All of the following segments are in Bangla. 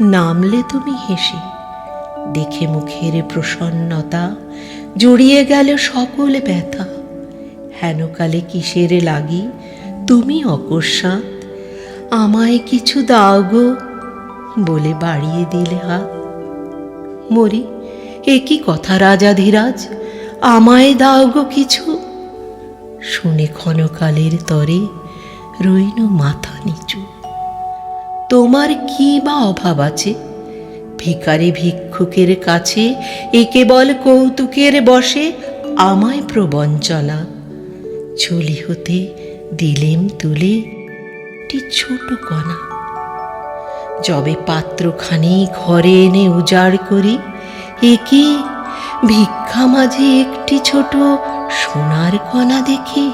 নামলে তুমি হেসে। দেখে মুখের প্রসন্নতা, জড়িয়ে গেল সকল ব্যথা। হেনকালে কিসের লাগি, তুমি অকস্মাৎ? আমায় কিছু দাও গো, বলে বাড়িয়ে দিলে হাত। মরি, এ কি কথা রাজাধিরাজ আমায় দাও গো কিছু। শুনে ক্ষণকালের তরে রইল মাথা নিচু। তোমার কি বা অভাব আছে? ভিকারি ভিক্ষুকের কাছে এ কেবল কৌতুকের বসে আমায় প্রবঞ্চনা চলি। হতে দিলেম তুলে একটি ছোট কণা। যবে পাত্রখানি ঘরে এনে উজাড় করি, একে ভিক্ষা মাঝে একটি ছোট সোনার কণা দেখি।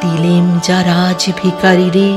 দিলেম যা রাজ ভিকারিরে